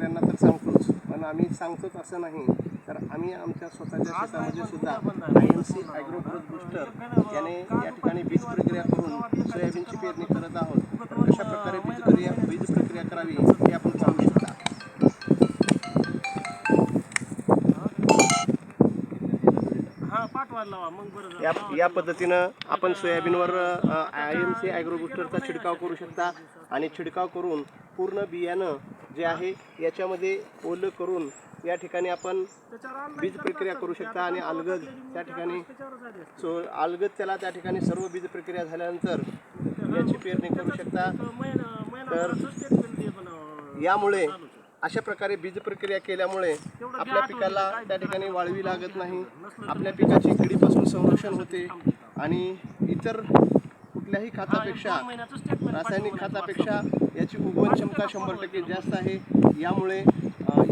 पण आम्ही सांगतोच असं नाही. तर आम्ही आमच्या स्वतःच्या शेतामध्ये सुद्धा I M C agro growth booster याने या ठिकाणी बीज प्रक्रिया करून सोयाबीनची पेरणी करत आहोत. तर कशा प्रकारे बीज प्रक्रिया बीज प्रक्रिया करावी हे आपण पाहू शकता हा. या या पद्धतीनं आपण सोयाबीनवर आय एम सी ॲग्रो बुस्टरचा छिडकाव करू शकता. आणि छिडकाव करून पूर्ण बियाणं जे आहे याच्यामध्ये ओलं करून या ठिकाणी आपण बीज प्रक्रिया करू शकता आणि अलगद त्या ठिकाणी सो अलगद त्याला त्या ठिकाणी सर्व बीज प्रक्रिया झाल्यानंतर याची पेरणी करू शकता. तर यामुळे अशा प्रकारे बीज प्रक्रिया केल्यामुळे आपल्या पिकाला त्या ठिकाणी वाळवी लागत नाही. आपल्या पिकाची किडीपासून संरक्षण होते आणि इतर कुठल्याही खतापेक्षा रासायनिक खतापेक्षा याची उगवण क्षमता शंभर टक्के जास्त आहे. यामुळे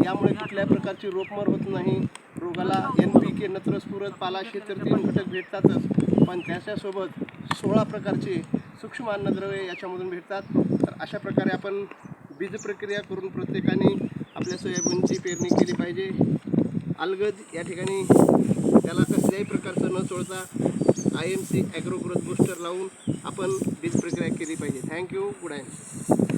यामुळे कुठल्याही प्रकारची रोगमर होत नाही. रोगाला एन पी के नत्रस्फुरत पालाशी तर तीन घटक भेटतातच. पण त्याच्यासोबत सोळा प्रकारचे सूक्ष्म अन्नद्रव्ये याच्यामधून भेटतात. तर अशा प्रकारे आपण बीज प्रक्रिया करून प्रत्येकाने आपल्या सोयाबीनची पेरणी केली पाहिजे. अलगद या ठिकाणी त्याला कसल्याही प्रकारचं न चोळता I M C agro growth booster लावून आपण बीज प्रक्रिया केली पाहिजे. थँक्यू गुड आहे